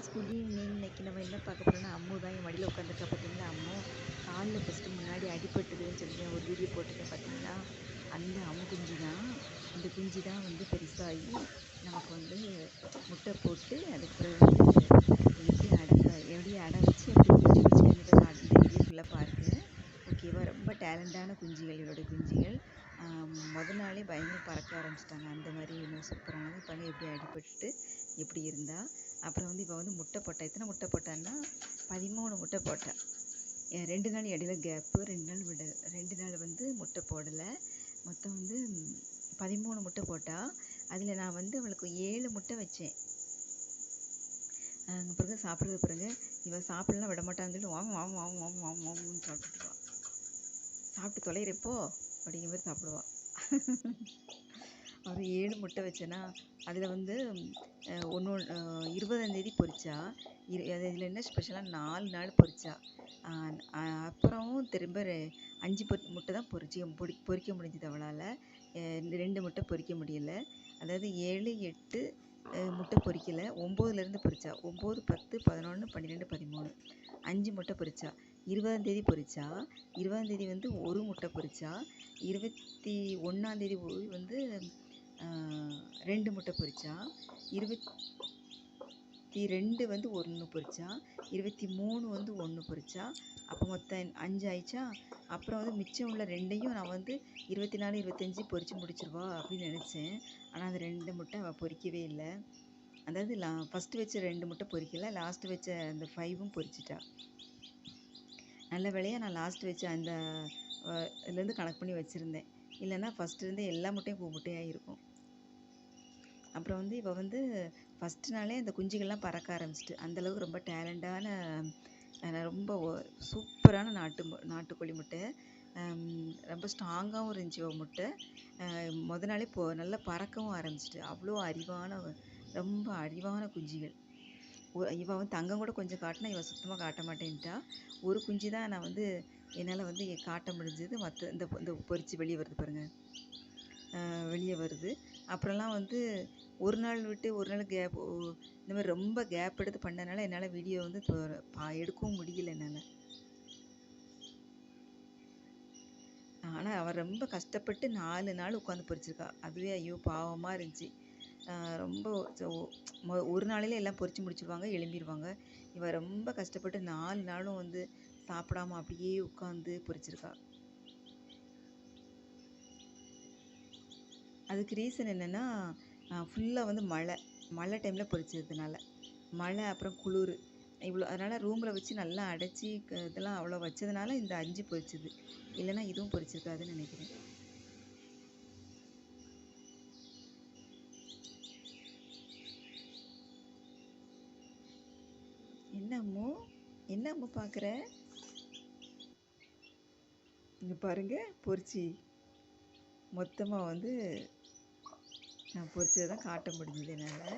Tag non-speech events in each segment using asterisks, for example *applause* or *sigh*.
Friends good evening இன்றைக்கி நம்ம என்ன பார்க்க போகிறோம்னா அம்மு தான் என் மடியில் உட்காந்துருக்கா பார்த்தீங்களா? அம்மு காலில் ஃபஸ்ட்டு முன்னாடி அடிபட்டுதுன்னு சொல்லி ஒரு வீடியோ போட்டிருக்கேன் பார்த்தீங்களா? அந்த அம்மு குஞ்சு தான். அந்த குஞ்சு தான் வந்து பெருசாகி நமக்கு வந்து முட்டை போட்டு அதுக்கு பிறகு எப்படி அடை எப்படி அடை வச்சு எப்படி குஞ்சு வச்சுக்கிறத காட்டு வீடியோ ஃபுல்லாக ஓகேவா ரொம்ப டேலண்டான குஞ்சுகள் இவரோட குஞ்சுகள். ஆம், முத நாளே பயங்கர பறக்க ஆரம்பிச்சிட்டாங்க. அந்த மாதிரி இன்னும் சூப்பரானது இப்போ எப்படி அடிபட்டு எப்படி இருந்தா அப்புறம் வந்து இப்போ வந்து முட்டை போட்டா எத்தனை முட்டை போட்டான்னா பதிமூணு முட்டை போட்டேன் ரெண்டு நாள் இடையில கேப்பு ரெண்டு நாள் விட ரெண்டு நாள் வந்து முட்டை போடலை. மொத்தம் வந்து பதிமூணு முட்டை போட்டால் அதில் நான் வந்து அவளுக்கு ஏழு முட்டை வச்சேன். பிறகு சாப்பிட்றது பிறகு இவள் சாப்பிடலாம் விட மாட்டான்னு சொல்லி வாங்க வாங்க வாங்க வாங்க வாங்க வாங்கன்னு சாப்பிட்டுருவா சாப்பிட்டு தொலைகிறப்போ அப்படிங்கிற மாதிரி சாப்பிடுவான் *laughs* ஒரு ஏழு முட்டை வச்சேன்னா அதில் வந்து ஒன்று இருபதாந்தேதி பொரிச்சா இரு அது இதில் என்ன ஸ்பெஷலாக நாலு நாள் பொரிச்சா. அப்புறமும் திரும்ப ரெ- அஞ்சு பொ முட்டை தான் பொரிச்சு பொரி பொரிக்க முடிஞ்சது அவளால். ரெண்டு முட்டை பொரிக்க முடியல. அதாவது ஏழு எட்டு முட்டை பொரிக்கலை. ஒம்போதுலேருந்து பொரிச்சா ஒம்பது பத்து பதினொன்று பன்னிரெண்டு பதிமூணு. அஞ்சு முட்டை பொரிச்சா இருபதாந்தேதி பொரிச்சா இருபதாந்தேதி வந்து ஒரு முட்டை பொரிச்சா இருபத்தி ஒன்றாந்தேதி வந்து ரெண்டு முட்டை பொரிச்சா. இருபத்தி ரெண்டு வந்து ஒன்று பொரிச்சா. இருபத்தி மூணு வந்து ஒன்று பொரிச்சா. அப்போ மொத்தம் அஞ்சு ஆயிடுச்சா? அப்புறம் வந்து மிச்சம் உள்ள ரெண்டையும் நான் வந்து இருபத்தி நாலு இருபத்தஞ்சி பொரித்து முடிச்சிருவா அப்படின்னு நினச்சேன். ஆனால் அந்த ரெண்டு முட்டை அவள் பொரிக்கவே இல்லை. அதாவது லா ஃபஸ்ட்டு வச்ச ரெண்டு முட்டை பொரிக்கல லாஸ்ட்டு வச்ச அந்த ஃபைவும் பொரிச்சிட்டா. நல்ல வேலையாக நான் லாஸ்ட் வச்ச அந்த இதுலேருந்து கணக்கு பண்ணி வச்சுருந்தேன். இல்லைன்னா ஃபஸ்ட்டு இருந்தே எல்லா முட்டையும் பூ முட்டையாக இருக்கும் அப்புறம் வந்து இவள் வந்து ஃபஸ்ட்டு நாளே அந்த குஞ்சுகள்லாம் பறக்க ஆரம்பிச்சிட்டு அந்தளவுக்கு ரொம்ப டேலண்டான ரொம்ப சூப்பரான நாட்டு மு- நாட்டுக்கோழி முட்டை. ரொம்ப ஸ்ட்ராங்காகவும் இருந்துச்சு அவ முட்டை. அஹ், முத நாளே போ நல்லா பறக்கவும் ஆரம்பிச்சிட்டு அவ்வளோ அறிவான ரொம்ப அறிவான குஞ்சுகள். ஒ- இவ வந்து தங்கம் கூட கொஞ்சம் காட்டினா இவன் சுத்தமாக காட்ட மாட்டேன்ட்டா. ஒரு குஞ்சு தான் நான் வந்து என்னால் வந்து காட்ட முடிஞ்சது. மற்ற இந்த இந்த பொறிச்சு வெளியே வருது பாருங்கள் வெளியே வருது. அப்புறம்லாம் வந்து ஒரு நாள் விட்டு ஒரு நாள் கேப் இந்த மாதிரி ரொம்ப கேப் எடுத்து பண்ணனால என்னால் வீடியோ வந்து பா- எடுக்கவும் முடியல என்னால். ஆனால் அவன் ரொம்ப கஷ்டப்பட்டு நாலு நாள் உட்காந்து பொறிச்சிருக்கா அதுவே ஐயோ பாவமாக இருந்துச்சு. ரொம்ப ஒரு நாளிலே எல்லாம் பொறிச்சு முடிச்சிருவாங்க எழும்பிடுவாங்க இவன் ரொம்ப கஷ்டப்பட்டு நாலு நாளும் வந்து சாப்பிடாம அப்படியே உட்காந்து பொறிச்சிருக்கா அதுக்கு ரீசன் என்னென்னா ஃபுல்லாக வந்து மழை. மழை டைமில் பொறிச்சதுனால மழை அப்புறம் குளிர். இவ்வளோ அதனால் ரூமில் வச்சு நல்லா அடைச்சி க- இதெல்லாம் அவ்வளோ வச்சதுனால இந்த அஞ்சு பொரிச்சது. இல்லைன்னா இதுவும் பொரிச்சிருக்காதுன்னு நினைக்கிறேன். என்னம்மோ என்னம்மோ பார்க்குற இங்கே பாருங்க பொரிச்சி. மொத்தமாக வந்து நான் பொரிச்சதை தான் காட்ட முடிஞ்சது என்னால்.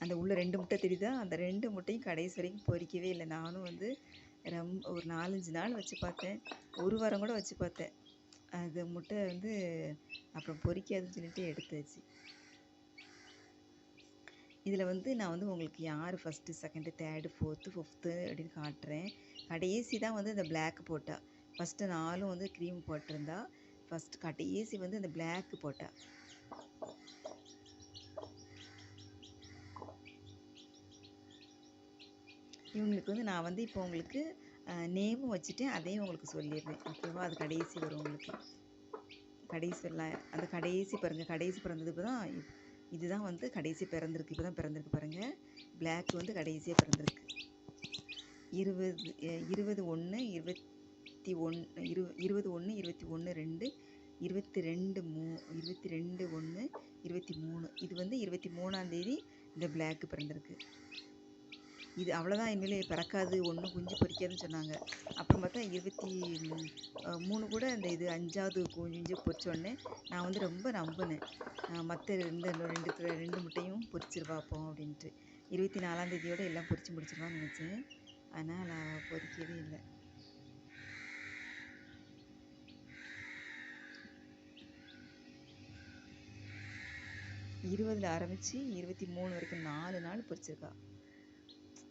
அந்த உள்ள ரெண்டு முட்டை தெரியுதா? அந்த ரெண்டு முட்டையும் கடைசி வரைக்கும் பொறிக்கவே இல்லை. நானும் வந்து ரொம்ப ஒரு நாலஞ்சு நாள் வச்சு பார்த்தேன். ஒரு வாரம் கூட வச்சு பார்த்தேன். அது முட்டை வந்து அப்புறம் பொறிக்காதுன்னு சொல்லிட்டு எடுத்தாச்சு. இதில் வந்து நான் வந்து உங்களுக்கு யார் first second third fourth fifth அப்படின்னு காட்டுறேன். கடைசி தான் வந்து இந்த பிளாக் போட்டால் ஃபஸ்ட்டு நாலும் வந்து க்ரீம் போட்டிருந்தா. ஃபஸ்ட் கடைசி வந்து அந்த பிளாக் போட்டேன் இவங்களுக்கு வந்து நான் வந்து இப்போ உங்களுக்கு நேமும் வச்சுட்டேன் அதையும் உங்களுக்கு சொல்லிடுறேன். ஓகேவா அது கடைசி வரும் உங்களுக்கு. கடைசி வரலாம் அந்த கடைசி பாருங்கள் கடைசி பிறந்ததுக்கு தான் இதுதான் வந்து கடைசி பிறந்திருக்கு. இப்போ தான் பிறந்திருக்கு பாருங்கள் பிளாக் வந்து கடைசியாக பிறந்திருக்கு. இருபது இருபது ஒன்று இருபத்தி ஒன்று இரு இருபது ஒன்று இருபத்தி ஒன்று ரெண்டு இருபத்தி ரெண்டு மூ இருபத்தி ரெண்டு ஒன்று இருபத்தி மூணு இது வந்து இருபத்தி மூணாந்தேதி இந்த பிளாக்கு பிறந்திருக்கு. இது அவ்வளோதான் இனிமேல் பிறக்காது ஒன்றும் குஞ்சு பொரிக்காதுன்னு சொன்னாங்க. அப்புறம் பார்த்தா இருபத்தி மூணு கூட அந்த இது அஞ்சாவது குஞ்சு பொறிச்சோடனே நான் வந்து ரொம்ப நம்பினேன். மற்ற ரெண்டு ரெண்டு ரெண்டு முட்டையும் பொறிச்சிருவாப்போம் அப்படின்ட்டு. இருபத்தி நாலாம்தேதியோட எல்லாம் பொறிச்சு முடிச்சிருவான்னு நினச்சேன். ஆனால் நான் பொறிக்கவே இல்லை. இருபதில் ஆரம்பித்து இருபத்தி மூணு வரைக்கும் நாலு நாள் பொரிச்சிருக்கா.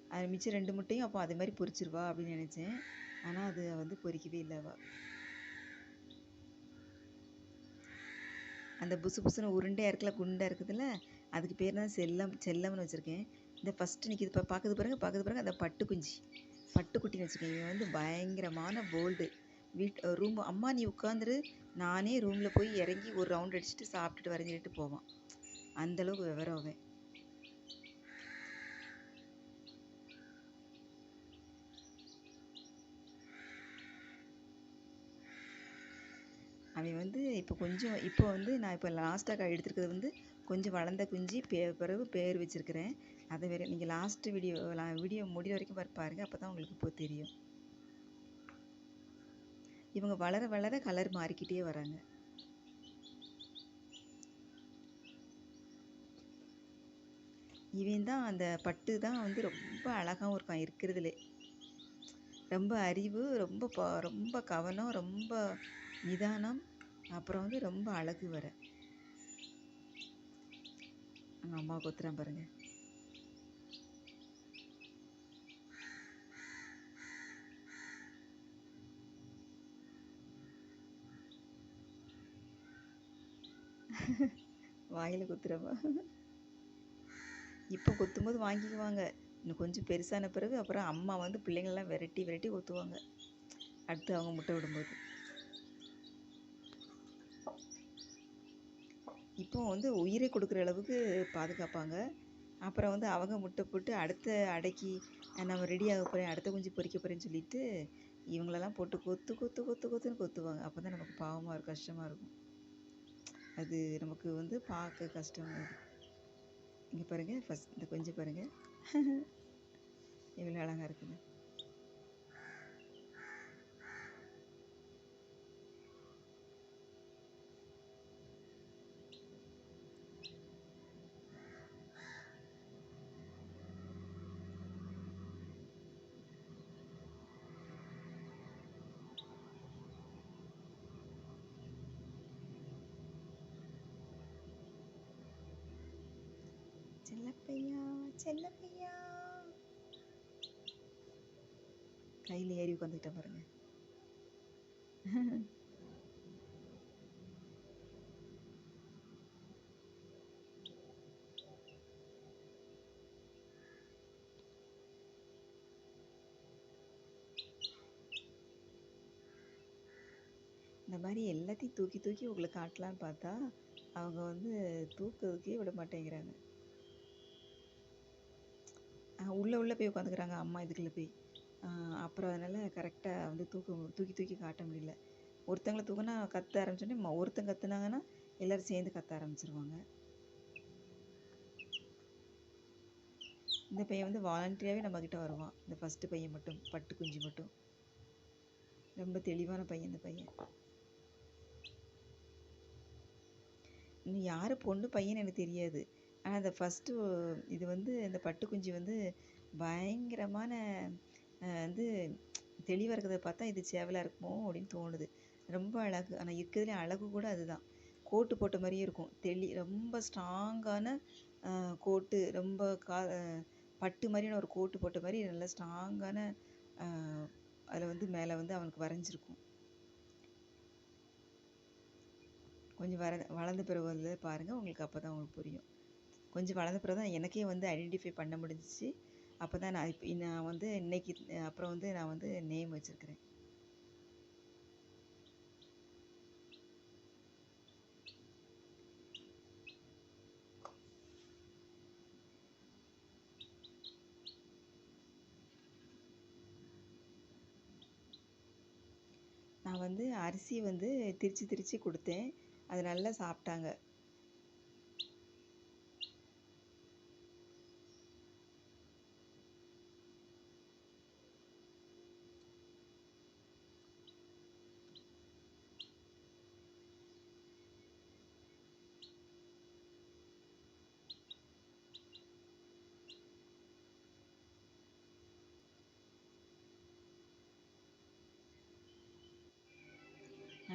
அது மிச்சம் ரெண்டு முட்டையும் அப்போ அதே மாதிரி பொரிச்சிருவா அப்படின்னு நினச்சேன். ஆனால் அது வந்து பொரிக்கவே இல்லைவா அந்த புசு புசுன்னு உருண்டையாக இருக்குல்ல குண்டாக இருக்குதுல்ல அதுக்கு பேர் தான் செல்லம் செல்லம்னு வச்சுருக்கேன். இந்த ஃபஸ்ட்டு நிற்கிது இப்போ பார்க்குது பாருங்க பார்க்குது பாருங்க அந்த பட்டு குஞ்சு. பட்டுக்குட்டின்னு வச்சுருக்கேன். இவன் வந்து பயங்கரமான போல்டு வீட் ரூம் அம்மா நீ உட்காந்துரு நானே ரூமில் போய் இறங்கி ஒரு ரவுண்ட் அடிச்சுட்டு சாப்பிட்டுட்டு வரைஞ்சிட்டு போவான். அந்தளவுக்கு விவரம் அவன். அவன் வந்து இப்போ கொஞ்சம் இப்போ வந்து நான் இப்போ லாஸ்ட்டாக எடுத்துருக்கிறது வந்து கொஞ்சம் வளர்ந்த குஞ்சு பே பிறகு பேர் வச்சுருக்கிறேன். அதை வேறு நீங்கள் லாஸ்ட்டு வீடியோ வீடியோ முடிகிற வரைக்கும் பாருங்கள் அப்போ தான் உங்களுக்கு இப்போ தெரியும். இவங்க வளர வளர கலர் மாறிக்கிட்டே வராங்க. இவன் தான் அந்த பட்டு தான் வந்து ரொம்ப அழகாகவும் இருக்கான் இருக்கிறதுலே. ரொம்ப அறிவு ரொம்ப ப ரொம்ப கவனம் ரொம்ப நிதானம் அப்புறம் வந்து ரொம்ப அழகு வர. அங்கே அம்மா கொத்துறேன் பாருங்க. *laughs* வாயில் குத்துறவா இப்போ கொத்தும்போது வாங்கிக்குவாங்க. இன்னும் கொஞ்சம் பெருசான பிறகு அப்புறம் அம்மா வந்து பிள்ளைங்கள்லாம் விரட்டி விரட்டி கொத்துவாங்க. அடுத்து அவங்க முட்டை விடும்போது. இப்போ வந்து உயிரை கொடுக்குற அளவுக்கு பாதுகாப்பாங்க. அப்புறம் வந்து அவங்க முட்டை போட்டு அடுத்த அடைக்கி நம்ம ரெடி ஆக போகிறேன் அடுத்த குஞ்சு பொறிக்க போகிறேன்னு சொல்லிட்டு இவங்களெல்லாம் போட்டு கொத்து கொத்து கொத்து கொத்துன்னு கொத்துவாங்க. அப்போ தான் நமக்கு பாவமாக இருக்கும் கஷ்டமாக இருக்கும். அது நமக்கு வந்து பார்க்க கஷ்டமாக இருக்கும். இங்கே பாருங்கள் ஃபஸ்ட் இந்த கொஞ்சம் பாருங்கள் *laughs* எவ்வளோ அழகாக இருக்குது செல்லப்பையா செல்லப்பையா. கையில் ஏறி உட்காந்துக்கிட்டேன் பாருங்க. இந்த மாதிரி எல்லாத்தையும் தூக்கி தூக்கி உங்களுக்கு காட்டலான்னு பார்த்தா அவங்க வந்து தூக்குறதுக்கே விட மாட்டேங்கிறாங்க. உள்ளே உள்ளே போய் உட்காந்துக்கிறாங்க அம்மா இதுக்குள்ளே போய். அப்புறம் அதனால் கரெக்டாக வந்து தூக்க தூக்கி தூக்கி காட்ட முடியல. ஒருத்தங்களை தூக்கினா கத்த ஆரம்பிச்சோடனே ஒருத்தங்க கத்துனாங்கன்னா எல்லோரும் சேர்ந்து கத்த ஆரம்பிச்சிருவாங்க. இந்த பையன் வந்து வாலண்டியராகவே நம்மக்கிட்ட வருவான். இந்த ஃபஸ்ட்டு பையன் மட்டும் பட்டு குஞ்சு மட்டும். ரொம்ப தெளிவான பையன் இந்த பையன். இன்னும் யார் பொண்ணு பையன் எனக்கு தெரியாது. ஆனால் அந்த ஃபஸ்ட்டு இது வந்து இந்த பட்டுக்குஞ்சி வந்து பயங்கரமான வந்து தெளிவாக இருக்கிறத பார்த்தா இது சேவலாக இருக்குமோ அப்படின்னு தோணுது. ரொம்ப அழகு. ஆனால் இருக்கிறதுலே அழகு கூட அதுதான். கோட்டு போட்ட மாதிரியே இருக்கும். தெளி ரொம்ப ஸ்ட்ராங்கான கோட்டு ரொம்ப கா பட்டு மாதிரியான ஒரு கோட்டு போட்ட மாதிரி நல்லா ஸ்ட்ராங்கான அதில் வந்து மேலே வந்து அவனுக்கு வரைஞ்சிருக்கும். கொஞ்சம் வர வளர்ந்த பிறகு வந்து பாருங்கள் உங்களுக்கு அப்போ தான் உங்களுக்கு புரியும். கொஞ்சம் வளர்ந்த பிறகு தான் எனக்கே வந்து ஐடென்டிஃபை பண்ண முடிஞ்சிச்சு. அப்போ தான் நான் இப்போ நான் வந்து இன்னைக்கு அப்புறம் வந்து நான் வந்து நேம் வச்சுருக்கிறேன். நான் வந்து அரிசி வந்து திரித்து திரித்து கொடுத்தேன். அது நல்லா சாப்பிட்டாங்க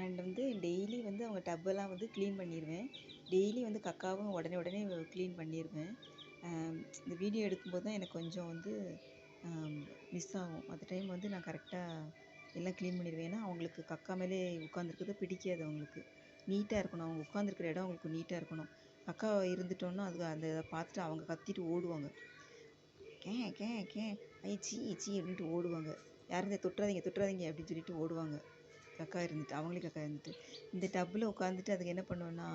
அண்ட் வந்து டெய்லி வந்து அவங்க டப்பெல்லாம் வந்து க்ளீன் பண்ணிடுவேன் டெய்லி வந்து கக்காவும் உடனே உடனே க்ளீன் பண்ணிடுவேன் இந்த வீடியோ எடுக்கும்போது தான் எனக்கு கொஞ்சம் வந்து மிஸ் ஆகும். மற்ற டைம் வந்து நான் கரெக்டாக எல்லாம் க்ளீன் பண்ணிடுவேன் ஏன்னா அவங்களுக்கு கக்கா மேலே உட்காந்துருக்கிறது பிடிக்காது அவங்களுக்கு. நீட்டாக இருக்கணும். அவங்க உட்காந்துருக்கிற இடம் அவங்களுக்கு நீட்டாக இருக்கணும். கக்கா இருந்துட்டோன்னா அது அந்த இதை பார்த்துட்டு அவங்க கத்திட்டு ஓடுவாங்க. K K K. I see see அப்படின்ட்டு ஓடுவாங்க. யாரும் இதை தொட்டுறாதீங்க தொட்டுறாதீங்க அப்படின்னு சொல்லிட்டு ஓடுவாங்க. கக்கா இருந்துட்டு அவங்களே கக்கா இருந்துட்டு இந்த டப்பில் உட்காந்துட்டு அதுக்கு என்ன பண்ணுவேன்னா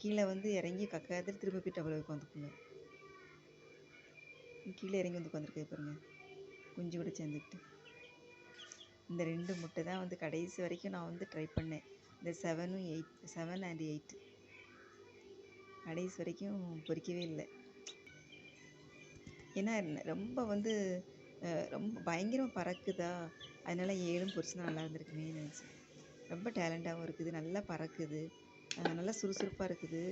கீழே வந்து இறங்கி கக்கா எடுத்துட்டு திரும்ப போய் டப்பில் உட்காந்துக்குங்க. கீழே இறங்கி வந்து உட்காந்துருக்கு பாருங்க. குஞ்சு கூட சேர்ந்துக்கிட்டு. இந்த ரெண்டு முட்டை தான் வந்து கடைசி வரைக்கும் நான் வந்து ட்ரை பண்ணேன். இந்த செவனும் எயிட் செவன் அண்ட் எயிட் கடைசி வரைக்கும் பொறிக்கவே இல்லை. ஏன்னா ரொம்ப வந்து ரொம்ப பயங்கரமாக பறக்குதா? அதனால் ஏழும் பொரிச்சுனா நல்லா இருந்திருக்குமே நினச்சேன். ரொம்ப டேலண்ட்டாகவும் இருக்குது நல்லா பறக்குது நல்லா சுறுசுறுப்பாக இருக்குது.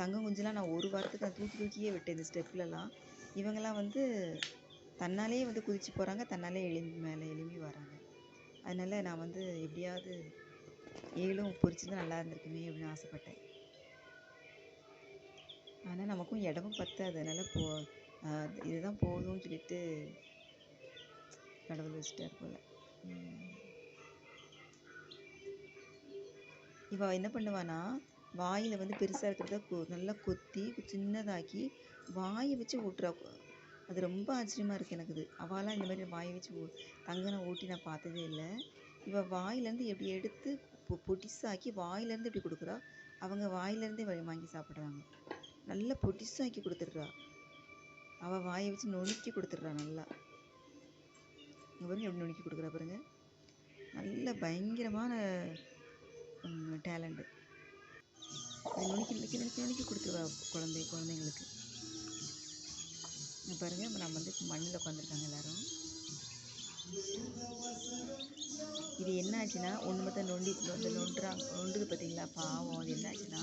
தங்கம் குஞ்சுலாம் நான் ஒரு வாரத்துக்கு நான் தூக்கி தூக்கியே விட்டேன் இந்த ஸ்டெப்லலாம். இவங்கெல்லாம் வந்து தன்னாலே வந்து குதிச்சு போகிறாங்க தன்னாலே எழும்பி மேலே எழும்பி வராங்க. அதனால் நான் வந்து எப்படியாவது ஏழும் பொரிச்சிருந்தா நல்லா இருந்திருக்குமே அப்படின்னு ஆசைப்பட்டேன். ஆனால் நமக்கும் இடமும் பத்தாது. அதனால் போ இதுதான் போதும்னு சொல்லிட்டு கடவுள் வச்சுட்டார் போல். இவள் என்ன பண்ணுவானா வாயில் வந்து பெருசாக இருக்கிறத கொ நல்லா கொத்தி சின்னதாக்கி வாயை வச்சு ஊட்டுறா. அது ரொம்ப ஆச்சரியமாக இருக்குது எனக்கு இது. அவளாம் இந்த மாதிரி வாயை வச்சு தங்கனை ஊட்டி நான் பார்த்ததே இல்லை. இவள் வாயிலேருந்து எப்படி எடுத்து பொ பொடிசாக்கி வாயிலேருந்து இப்படி கொடுக்குறா அவங்க வாயிலேருந்தே வாங்கி சாப்பிட்றாங்க. நல்லா பொடிசாக்கி கொடுத்துட்றா. அவள் வாயை வச்சு நுணுக்கி கொடுத்துட்றா நல்லா. இங்கே பாருங்க எப்படி நுணுக்கி கொடுக்குறா பாருங்க. நல்ல பயங்கரமான டேலண்ட்டு நுணுக்கி நுணுக்கி நுணுக்கி நுணுக்கி கொடுத்துருவா குழந்தை குழந்தைங்களுக்கு. இங்கே இப்போ நம்ம வந்து மண்ணில் உட்காந்துருக்காங்க எல்லோரும். இது என்ன ஆச்சுன்னா ஒன்று மட்டும் நொண்டி நொண்டு நொண்டுறா நொண்டுது பார்த்தீங்களா பாவம் அது என்ன ஆச்சுன்னா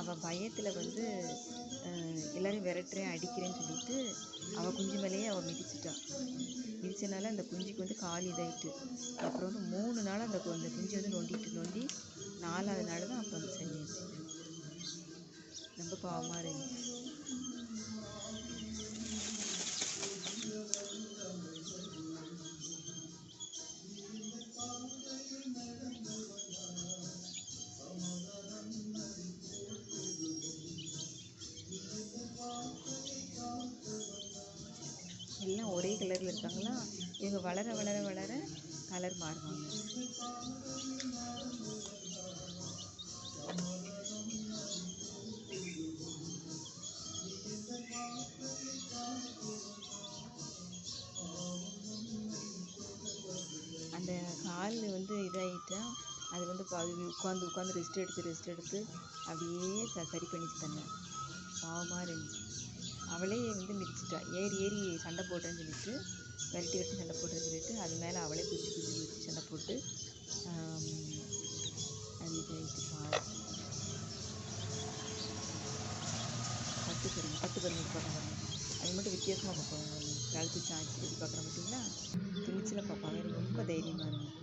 அவள் பயத்தில் வந்து எல்லோரும் விரட்டுறேன் அடிக்கிறேன்னு சொல்லிட்டு அவள் குஞ்சு மேலேயே அவள் மிதிச்சிட்டான் மிதிச்சனால அந்த குஞ்சுக்கு வந்து காலி இதாயிட்டு. அப்புறம் வந்து மூணு நாள் அந்த அந்த குஞ்சு வந்து நொண்டிட்டு நொண்டி நாலாவது நாள் தான் அப்புறம் வந்து சரியாச்சு ரொம்ப பாவமாக இருந்துச்சு. எல்லாம் ஒரே கலரில் இருக்காங்களா இவங்க வளர வளர வளர கலர் மாறுவாங்க. அந்த கால் வந்து இதாகிட்டா அது வந்து உட்காந்து உட்காந்து ரெஸ்ட் எடுத்து ரெஸ்ட் எடுத்து அப்படியே சரி பண்ணிச்சு தன்னை பாவமாக இருந்துச்சு. அவளே வந்து மிதிச்சிட்டா. ஏறி ஏறி சண்டை போடுறேன்னு சொல்லிட்டு விரட்டி விரட்டி சண்டை போடுறேன்னு சொல்லிட்டு அது மேலே அவளே குச்சி குச்சி குச்சி சண்டை போட்டு அது பத்து பாருங்க பத்து பாருங்க பார்க்க அது மட்டும் வித்தியாசமாக பார்ப்பாங்க கழுத்து சாய்ச்சி இப்படி பார்க்குறோம் பார்த்தீங்களா துணிச்சலாக பார்ப்பாங்க ரொம்ப தைரியமாக இருக்கும்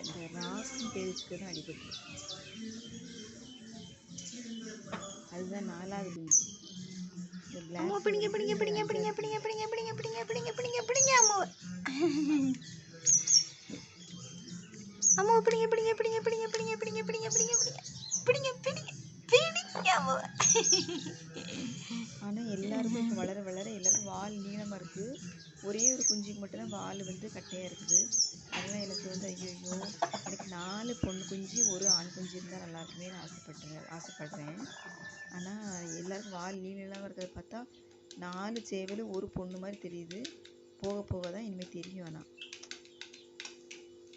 இந்த ராஸ்ன்னு பேர் தான் அடிபட்டுருக்கு அதுதான் நாலாவது குஞ்சு அம்மா பிடிங்க பிடிங்க பிடிங்க பிடிங்க பிடிங்க பிடிங்க பிடிங்க பிடிங்க பிடிங்க பிடிங்க பிடிங்க அம்மாவை அம்மா பிடிங்க பிடிங்க பிடிங்க பிடிங்க பிடிங்க பிடிங்க பிடிங்க பிடிங்க பிடிங்க பிடிங்க பிடிங்க பிடிங்க அம்மாவை ஆனா எல்லாருக்கும் வளர வளர எல்லாருக்கும் வால் நீளமாக இருக்குது ஒரே ஒரு குஞ்சுக்கு மட்டும்தான் வால் வந்து கட்டையாக இருக்குது அதெல்லாம் எனக்கு வந்து ஐயோ எனக்கு நாலு பொண்ணு குஞ்சு ஒரு ஆண் குஞ்சு இருந்தால் நல்லா இருக்குமே ஆசைப்பட்டேன் ஆசைப்படுறேன். ஆனால் எல்லாருக்கும் வால் நீளமாக இருக்கிறத பார்த்தா நாலு சேவல் ஒரு பொண்ணு மாதிரி தெரியுது. போக போக தான் இனிமேல் தெரியும் ஆனால்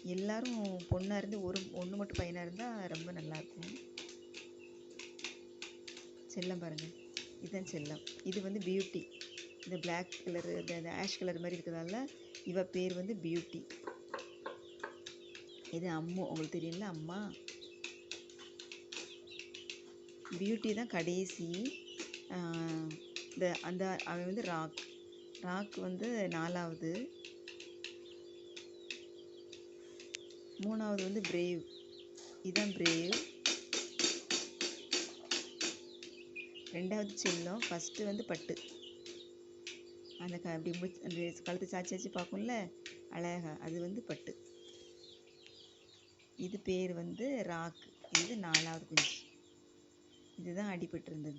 எல்லாரும் பொண்ணாக இருந்து ஒரு ஒன்று மட்டும் பையனாக இருந்தால் ரொம்ப நல்லாயிருக்கும் செல்லம் பாருங்கள் இதுதான் செல்லம். இது வந்து பியூட்டி இந்த பிளாக் கலரு இந்த ஆஷ் கலர் மாதிரி இருக்கிறதால இவ பேர் வந்து பியூட்டி இது அம்மு? உங்களுக்கு தெரியும்ல அம்மா? பியூட்டி தான் கடைசி. இந்த அந்த அவன் வந்து ராக். ராக் வந்து நாலாவது. மூணாவது வந்து பிரேவ் இதுதான் பிரேவ் ரெண்டாவது செல்லம் ஃபஸ்ட்டு வந்து பட்டு. அந்த க அப்படி முடி அந்த கழுத்து சாச்சி சாச்சி பார்க்கும்ல அழகா. அது வந்து பட்டு. இது பேர் வந்து ராக். இது நாலாவது குஞ்சு. இதுதான் அடிபட்டு இருந்தது.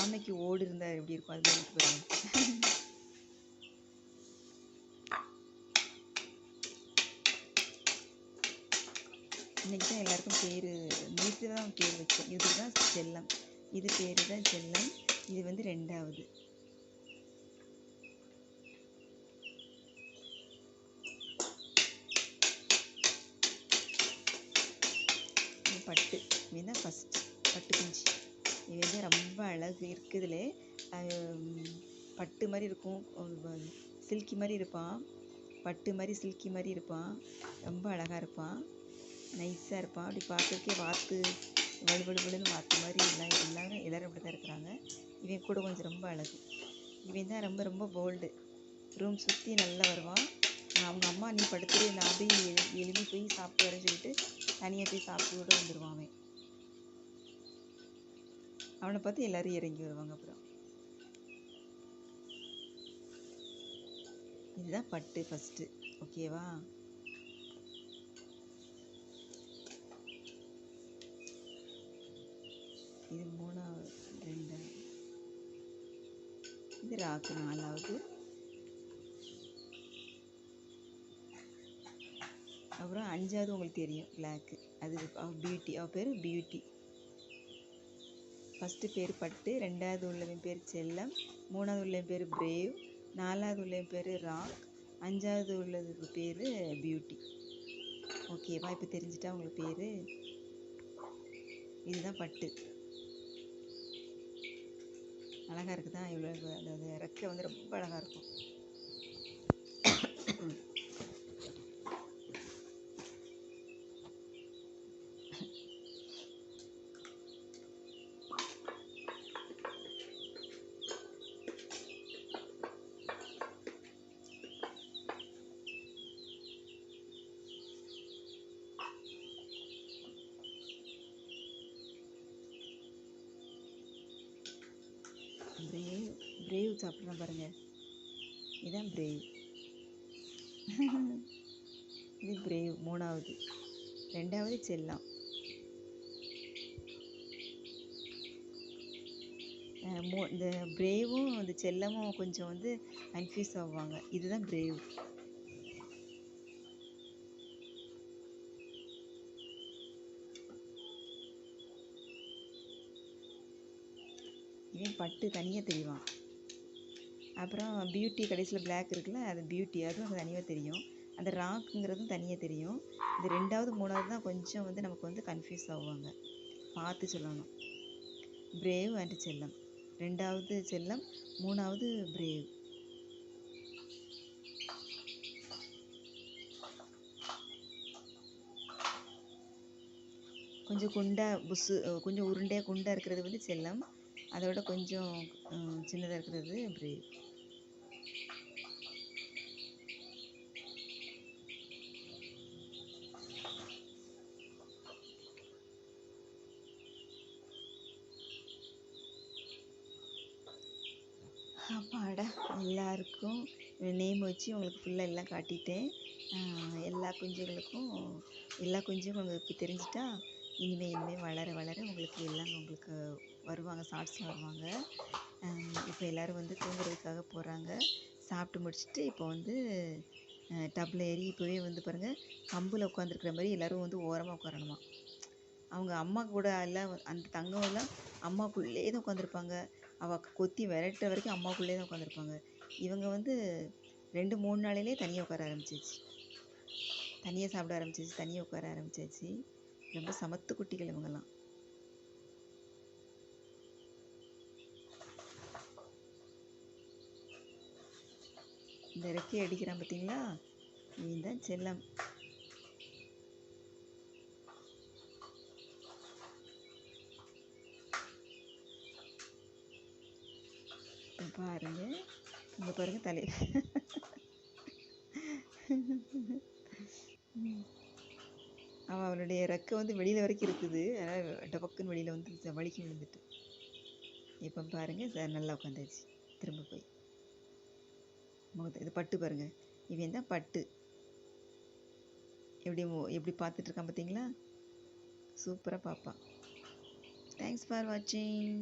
ஆமைக்கு ஓடு இருந்தா எப்படி இருக்கும்? அது எனக்கு பாருங்க இன்னைக்கு தான் எல்லாருக்கும் பேர் நேற்று தான் பேர் வச்சோம் இதுதான் செல்லம். இது பேர் தான் செல்லம். இது வந்து ரெண்டாவது. ஃபஸ்ட் பட்டு குஞ்சு இது வந்து ரொம்ப அழகு இருக்குதுல. பட்டு மாதிரி இருக்கும். சில்கி மாதிரி இருப்பான். பட்டு மாதிரி சில்கி மாதிரி இருப்பான். ரொம்ப அழகாக இருப்பான். நைஸாக இருப்பான். அப்படி பார்க்கறதுக்கே வாத்து வலு வலு வலுன்னு வாத்து மாதிரி எல்லாம் எல்லாரும் எல்லோரும் அப்படி தான் இருக்கிறாங்க. இவன் கூட கொஞ்சம் ரொம்ப அழகு. இவன் தான் ரொம்ப ரொம்ப போல்டு ரூம் சுற்றி நல்லா வருவான். அவங்க அம்மா நீ படுத்துட்டு நான் போய் எழு போய் சாப்பிட்டு வரேன்னு சொல்லிட்டு தனியாக போய் சாப்பிட்டு கூட வந்துடுவான் அவன். அவனை பார்த்து எல்லாரும் இறங்கி வருவாங்க அப்புறம். இதுதான் பட்டு ஃபஸ்ட்டு ஓகேவா இது மூணாவது ரெண்டாவது. இது ராக்கு நாலாவது. அப்புறம் அஞ்சாவது உங்களுக்கு தெரியும் பிளாக்கு அது பியூட்டி அவள் பேர் பியூட்டி ஃபஸ்ட்டு பேர் பட்டு ரெண்டாவது உள்ளவன் பேர் செல்லம் மூணாவது உள்ளவன் பேர் பிரேவ் நாலாவது உள்ளவன் பேர் ராக் அஞ்சாவது உள்ளதுக்கு பேர் பியூட்டி. ஓகேவா இப்போ தெரிஞ்சிட்டா உங்களுக்கு பேர். இதுதான் பட்டு. அழகாக இருக்குதா? இவ்வளோ அதாவது இறக்க வந்து ரொம்ப அழகாக இருக்கும் பிரேவ் பிரேவ் சாப்பிட்றேன் பாருங்க பிரேவ் இது பிரேவ் மூணாவது. ரெண்டாவது செல்லம். மோ இந்த பிரேவும் இந்த செல்லமும் கொஞ்சம் வந்து கன்ஃபியூஸ் ஆவாங்க. இதுதான் பிரேவ் இவன் பட்டு தனியாக தெரிவான். அப்புறம் பியூட்டி கடைசியில் பிளாக் இருக்குல்ல அது பியூட்டி அதுவும் அது தனியாக தெரியும். அந்த ராக்குங்கிறதும் தனியாக தெரியும். இந்த ரெண்டாவது மூணாவது தான் கொஞ்சம் வந்து நமக்கு வந்து கன்ஃபியூஸ் ஆகுவாங்க. பார்த்து சொல்லணும். பிரேவ் அண்ட் செல்லம். ரெண்டாவது செல்லம் மூணாவது பிரேவ் கொஞ்சம் குண்டா புஸ்ஸு கொஞ்சம் உருண்டையாக குண்டாக இருக்கிறது வந்து செல்லம். அதோட கொஞ்சம் சின்னதாக இருக்கிறது பிரேவ் அப்பாடா எல்லாருக்கும் நேம் வச்சு உங்களுக்கு ஃபுல்லாக எல்லாம் காட்டிட்டேன். எல்லா குஞ்சுகளுக்கும் எல்லா குஞ்சும் உங்களுக்கு தெரிஞ்சிட்டா இனிமேல் இனிமேல் வளர வளர உங்களுக்கு எல்லாம் உங்களுக்கு வருவாங்க ஷார்ட்ஸ் வருவாங்க. இப்போ எல்லோரும் வந்து தூங்குறதுக்காக போகிறாங்க சாப்பிட்டு முடிச்சுட்டு இப்போ வந்து டப்பில் ஏறி இப்போவே வந்து பாருங்கள் கம்பில் உட்காந்துருக்குற மாதிரி எல்லோரும் வந்து ஓரமாக உட்காரணுமா. அவங்க அம்மா கூட எல்லாம் அந்த தங்கம் எல்லாம் அம்மாக்குள்ளே தான் உட்காந்துருப்பாங்க அவள் கொத்தி விரட்டுற வரைக்கும் அம்மாக்குள்ளே தான் உட்காந்துருப்பாங்க இவங்க வந்து ரெண்டு மூணு நாளையிலே தனியாக உட்கார ஆரம்பிச்சிச்சு தனியாக சாப்பிட ஆரம்பிச்சிச்சு தனியாக உட்கார ஆரம்பிச்சிச்சு ரொம்ப சமத்து குட்டிகள் இவங்கெல்லாம். இந்த ரெக்கை அடிக்கிறான் பார்த்தீங்களா? இவன் தான் செல்லம் பாருங்க. பாருங்க தலை. அவன் அவனுடைய ரெக்கை வந்து வெளியில் வரைக்கும் இருக்குது. அதனால் டபக்குன்னு வெளியில் வந்து வலிக்கு விழுந்துட்டு. இப்போ பாருங்கள் சார் நல்லா உட்காந்தாச்சு திரும்ப போய். முகத்தை இது பட்டு பாருங்கள் இவன் தான் பட்டு. எப்படி மு- எப்படி பார்த்துட்ருக்கான் பார்த்தீங்களா சூப்பராக பார்ப்பான். தேங்க்ஸ் ஃபார் வாட்சிங்